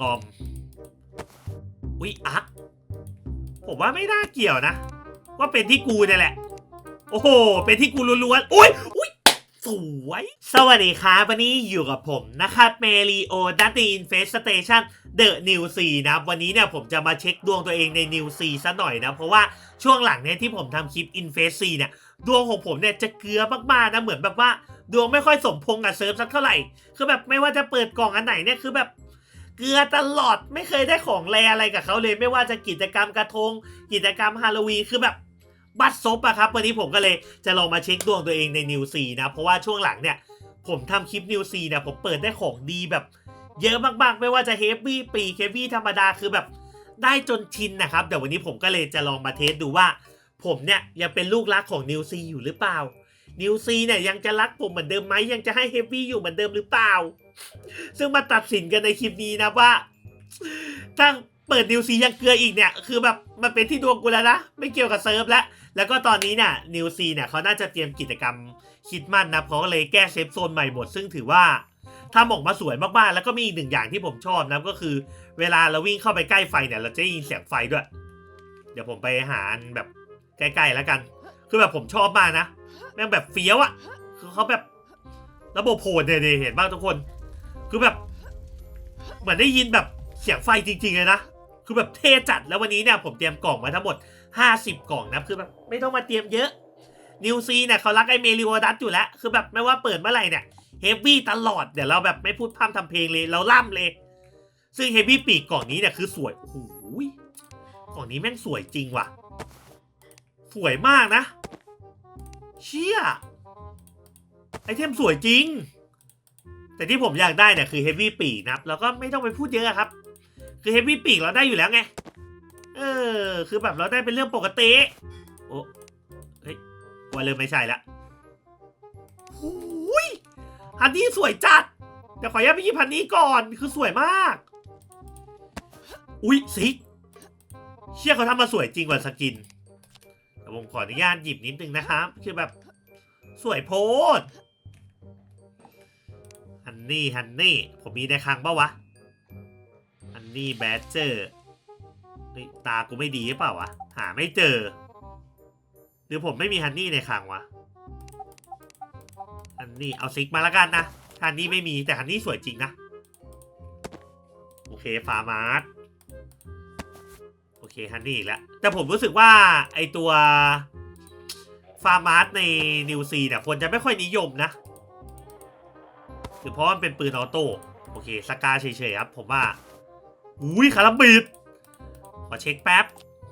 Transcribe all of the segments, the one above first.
งอม อุ๊ยอัก ผมว่าไม่น่าเกี่ยวนะ ว่าเป็นที่กูเนี่ยแหละ โอ้โห เป็นที่กูล้วนๆอุ้ยอุ้ยสวย สวัสดีครับวันนี้อยู่กับผมนะครับเมลีโอดัตตินเฟสสเตชันเดอะนิวซีนะวันนี้เนี่ยผมจะมาเช็คดวงตัวเองในนิวซีซะหน่อยนะ เพราะว่าช่วงหลังเนี่ยที่ผมทำคลิปอินเฟสซีเนี่ย ดวงของผมเนี่ยจะเกลือมากๆนะ เหมือนแบบว่าดวงไม่ค่อยสมพงกับเซิร์ฟสักเท่าไหร่ คือแบบไม่ว่าจะเปิดกล่องอันไหนเนี่ยคือแบบ เกลือตลอดไม่เคยได้ของแรอะไรกับเขาเลยไม่ว่าจะกิจกรรมกระทง กิจกรรมฮาโลวีนคือแบบบัตรซบอะครับ วันนี้ผมก็เลยจะลองมาเช็คดวงตัวเองในนิวซีนะ เพราะว่าช่วงหลังเนี่ย ผมทำคลิปนิวซีเนี่ยผมเปิดได้ของดีแบบ เยอะมากๆ ไม่ว่าจะเฮฟวี่ปีเคฟี่ธรรมดาคือแบบได้จนชินนะครับเดี๋ยววันนี้ผมก็เลยจะลองมาเทสดูว่า ผมเนี่ยยังเป็นลูกรักของนิวซีอยู่หรือเปล่านิวซีเนี่ยยังจะรักผมเหมือนเดิมไหมยังจะให้เฮฟวี่อยู่เหมือนเดิมหรือเปล่า ซึ่งมาตัดสินกันในคลิปนี้นะว่าถ้าเปิดนิวซียังเกลืออีกเนี่ย คือแบบมันเป็นที่ดวงกูแล้วนะ ไม่เกี่ยวกับเซิร์ฟแล้ว แล้วก็ตอนนี้เนี่ยนิวซีเนี่ยเขาน่าจะเตรียมกิจกรรมคิดมั่นนะเขาก็เลยแก้เซฟโซนใหม่หมด ซึ่งถือว่าทำออกมาสวยมากๆ แล้วก็มีอีกหนึ่งอย่างที่ผมชอบนะก็คือ เวลาเราวิ่งเข้าไปใกล้ไฟเนี่ย เราจะได้ยินเสียงไฟด้วย เดี๋ยวผมไปหาแบบใกล้ๆแล้วกัน คือแบบผมชอบมากนะแม่งแบบเฟี้ยวอะคือเขาแบบระบบโหดเนี่ยเห็นบ้างทุกคน คือแบบ เหมือนได้ยินแบบเสียงไฟจริงๆเลยนะ คือแบบเท่จัดแล้ววันนี้เนี่ยผมเตรียมกล่องมาทั้งหมด 50 กล่องนะคือแบบไม่ต้องมาเตรียมเยอะ นิวซีเนี่ยเขารักไอเมลิโอดัสอยู่แล้ว คือแบบไม่ว่าเปิดเมื่อไหร่เนี่ยเฮฟวี่ตลอด เดี๋ยวเราแบบไม่พูดพร่ำทำเพลงเลย เราล่ำเลย ซึ่งเฮฟวี่ปีกกล่องนี้เนี่ยคือสวยโอ้โหยกล่องนี้แม่งสวยจริงว่ะ สวยมากนะ เชี่ยไอเทมสวยจริง แต่ที่ผมอยากได้เนี่ยคือเฮฟวี่ปีกนะครับแล้วก็ไม่ต้องไปพูดเยอะครับ คือเฮฟวี่ปีกเราได้อยู่แล้วไง เออ คือแบบเราได้เป็นเรื่องปกติ โอ้เฮ้ยว่าเริ่มไม่ใช่ละหูยฮันนี่สวยจัดเดี๋ยวขออนุญาตไปหยิบฮันนี่ก่อนคือสวยมาก อุ๊ยซิเชี่ยเขาทำมาสวยจริงกว่าสกินแต่ผมขออนุญาตหยิบนิดนึงนะครับ คือแบบสวยโพด นนี่ฮันนี่ผมมีในคลังปะวะฮันนี่แบดเจอร์ตากูไม่ดีหรือเปล่าวะ หาไม่เจอ หรือผมไม่มีฮันนี่ในคลังวะฮันนี่เอาซิกมาล้วกันนะฮันนี่ไม่มีแต่ฮันนี่สวยจริงนะ โอเคฟาร์มาร์โอเคฮันนี่อีกแล้วแต่ผมรู้สึกว่าไอตัวฟาร์มาร์ในนิวซีเนี่ยคนจะไม่ค่อยนิยมนะ รือเพราะมันเป็นปืนออโต้โอเคสกาเฉยๆครับผมว่าอุ้ยคาราบิดขอเช็คแป๊บ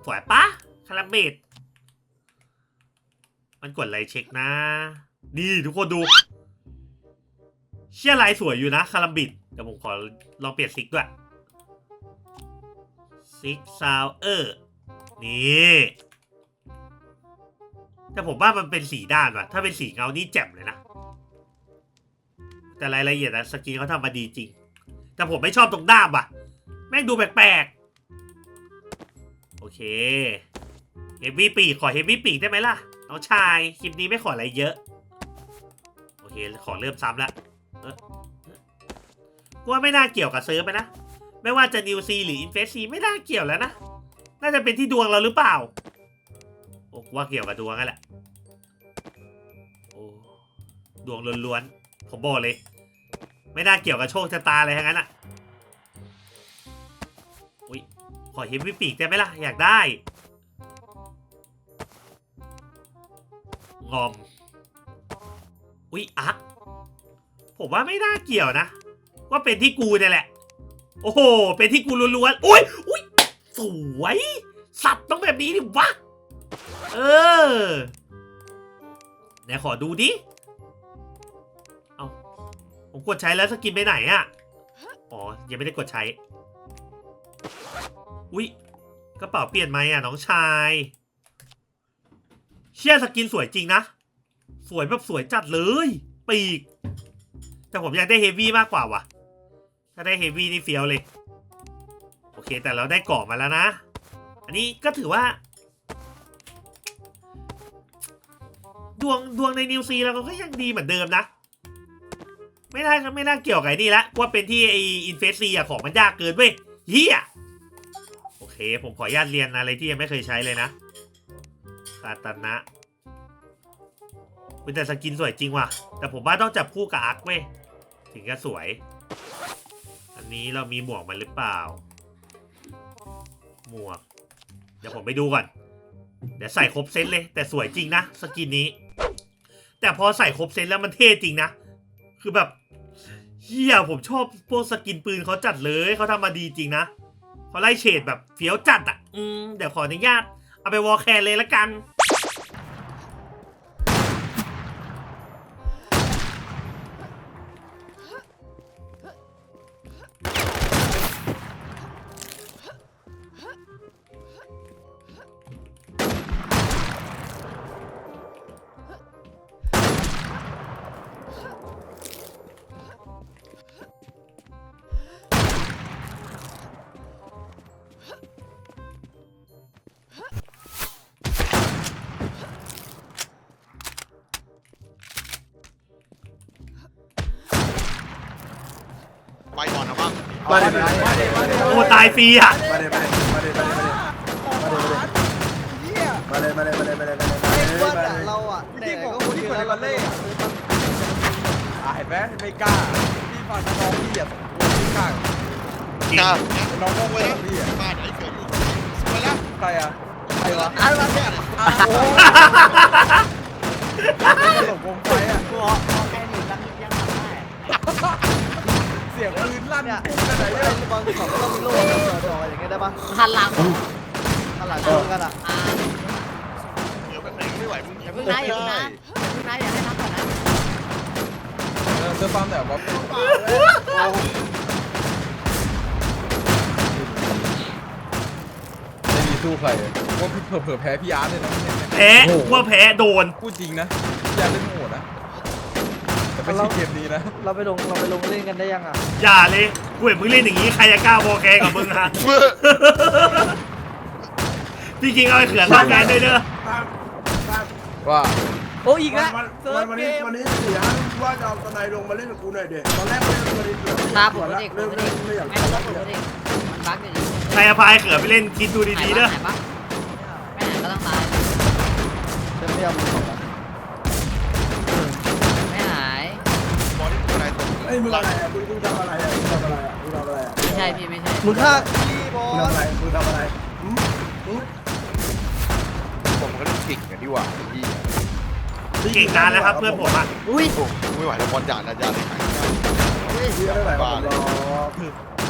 สวยปะคาราบิดมันกดอะไรเช็คนะนี่ทุกคนดู เชี่ยลายสวยอยู่นะคาราบิดเดี๋ยวผมขอลองเปลี่ยนซิกด้วยซิกซาวเออร์นี่แต่ผมว่ามันเป็นสีด้านว่ะ ถ้าเป็นสีเงานี่แจ่มเลยนะ แต่รายละเอียดอะสกินเขาทำมาดีจริง แต่ผมไม่ชอบตรงด้ามว่ะแม่งดูแปลกๆ โอเคเฮฟวี่ปีกขอเฮฟวี่ปีกได้ไหมล่ะน้องชาย คลิปนี้ไม่ขออะไรเยอะ โอเค ขอเริ่มซ้ำละกูว่าไม่น่าเกี่ยวกับเซิร์ฟไปนะ ไม่ว่าจะนิวซีหรืออินเฟสซีไม่น่าเกี่ยวแล้วนะ น่าจะเป็นที่ดวงเราหรือเปล่าโอ้ว่าเกี่ยวกับดวงนั่นแหละ โอ้ ดวงล้วนๆ ผมบอกเลย ไม่น่าเกี่ยวกับโชคชะตาเลยทั้งนั้นอะอุ้ยขอเฮฟวี่ปีกได้ไหมล่ะ อยากได้งอมอุ้ยอักผมว่าไม่น่าเกี่ยวนะ ว่าเป็นที่กูเนี่ยแหละ โอ้โห เป็นที่กูล้วนๆอุ้ยอุ้ยสวย สัตว์ต้องแบบนี้ดิวะ เออไหนขอดูดิ ผมกดใช้แล้วสกินไปไหนอะ่ะ อ๋อ ยังไม่ได้กดใช้ อุ๊ยกระเป๋าเปลี่ยนไหมอะน้องชาย เชี่ยสกินสวยจริงนะ สวยแบบสวยจัดเลย ปีก แต่ผมอยากได้เฮฟวี่มากกว่าว่ะ ถ้าได้เฮฟวี่นี่เฟี้ยวเลย โอเค แต่เราได้เกาะมาแล้วนะ อันนี้ก็ถือว่าดวงดวงในนิวซีเราก็ยังดีเหมือนเดิมนะ ไม่น่าไม่น่าเกี่ยวกับไอ้นี่ละว่าเป็นที่ไออินเฟสซีอะของมันยากเกินเว้ยเฮียโอเค ผมขออนุญาตเรียนอะไรที่ยังไม่เคยใช้เลยนะคาตานะเป็นแต่สกินสวยจริงว่ะ แต่ผมว่าต้องจับคู่กับอาร์คเว้ยถึงจะสวย อันนี้เรามีหมวกมันหรือเปล่า หมวก เดี๋ยวผมไปดูก่อน เดี๋ยวใส่ครบเซตเลย แต่สวยจริงนะ สกินนี้ แต่พอใส่ครบเซตแล้วมันเท่จริงนะ คือแบบ เฮียผมชอบพวกสกินปืนเขาจัดเลยเขาทำมาดีจริงนะเขาไล่เฉดแบบเฟี้ยวจัดอะ อืมเดี๋ยวขออนุญาตเอาไปวอลแคนเลยละกัน บ้างมาเดี๋ยวมาเดี๋ยวมาเดี๋ยวโอ้ตายฟรีอะมาเดี๋ยวมาเดี๋ยวมาเดี๋ยวมาเดี๋ยวมาเดี๋ยวมาเดี๋ยวมาเดี๋ยวมาเดี๋ยวมาเดี๋ยวมาเดี๋ยวมาเดี๋ยวไอ้มาว่าเดี๋ยวเราอะจริงๆผมคนที่คนในวันเล่อะอะเห็นไหมไม่กล้าพี่ฟันน้องพี่อะพี่กล้าจริงกล้าน้องน้องไว้เว้ยแล้วพี่อะบ้านไหนเสืออยู่ไปแล้วใครอะใครวะอะไรเนี่ยโอ้ส่งวงไฟอะตัวพอแค่หนึ่งแล้วยังทำได้เสียงปืนลั่นเนี่ยขนาดไหนไอ้เนี่ยบางของก็ต้องมีโล่จอๆอย่างเงี้ยได้ปะหันหลังข้างหลังชนกันอะอ่าเดี๋ยวแบบไหนไม่ไหวมึงอย่าเพิ่งนะอย่าเพิ่งนะอย่าเพิ่งนะอย่าให้นับก่อนนะเออเสื้อปั๊มแต่ว่าไม่มีสู้ใครว่าพี่เผลอๆแพ้พี่อาร์ตเลยนะแพ้ว่าแพ้โดนพูดจริงนะพี่อาร์ตเล่นโหดนะ แต่ไม่ใช่เกมนี้นะ เราไปลงเราไปลงเล่นกันได้ยังอะอย่าเลยกูเห็นมึงเล่นอย่างนี้ใครจะกล้าวอลแคนกับมึงฮะพี่คิงเอาไอ้เขือนเข้าแคนด้วยเด้อว่าโอ้อีกแล้ววันเซิวัร์นฟวันเกนี้มวันนี้เสียว่าจะเอาตะไนลงมาเล่นกับกูหน่อยเด็กตอนแรกไม่ได้มาเล่นเสือตาผมไม่ละเด็กผเริ่มมไม่เริ่เด็กมไม่อยากไม่ต้องผมไม่เด็กมันบั๊กอยู่ดีใครเอาพายเขือไปเล่นคิดดูดีๆเด้อหายปะไม่หายก็ต้องตายเซิร์ฟไม่เอามื อ้ยมึงอะไรอะมึงมึงทำอะไรอะมึงทำอะไรอะมึงทำอะไรอะไม่ใช่พี่ไม่ใช่มึงฆ่าพี่บอมึงทำสอะไรมึงทำอะไรหืมหืมผมก็เล่นกิ่งกันดีกว่าพี่เก่งนานแล้วครับเพื่อนผมอะอุ้ยโอ้ไม่ไหวแล้วบอลจ่านะจ่าเลยหายอุ้ยพี่ไม่ไหวกับผมหรอก